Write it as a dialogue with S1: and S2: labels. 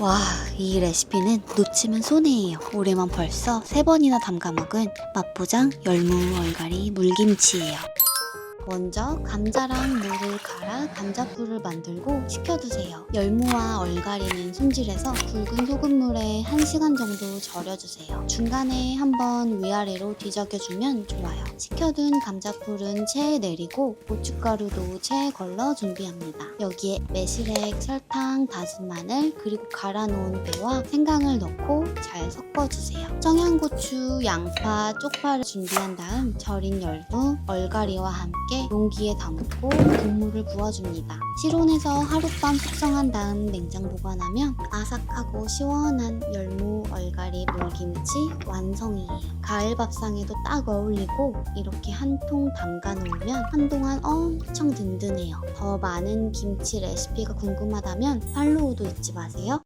S1: 와, 이 레시피는 놓치면 손해예요. 올해만 벌써 세 번이나 담가 먹은 맛보장 열무 얼갈이 물김치예요. 먼저 감자랑 물을 갈아 감자풀을 만들고 식혀두세요. 열무와 얼갈이는 손질해서 굵은 소금물에 1시간 정도 절여주세요. 중간에 한번 위아래로 뒤적여주면 좋아요. 식혀둔 감자풀은 체에 내리고 고춧가루도 체에 걸러 준비합니다. 여기에 매실액, 설탕, 다진 마늘, 그리고 갈아놓은 배와 생강을 넣고 잘 섞어주세요. 청양고추, 양파, 쪽파를 준비한 다음 절인 열무, 얼갈이와 함께 용기에 담고 국물을 부어줍니다. 실온에서 하룻밤 숙성한 다음 냉장 보관하면 아삭하고 시원한 열무 얼갈이 물김치 완성이에요. 가을 밥상에도 딱 어울리고 이렇게 한 통 담가 놓으면 한동안 엄청 든든해요. 더 많은 김치 레시피가 궁금하다면 팔로우도 잊지 마세요.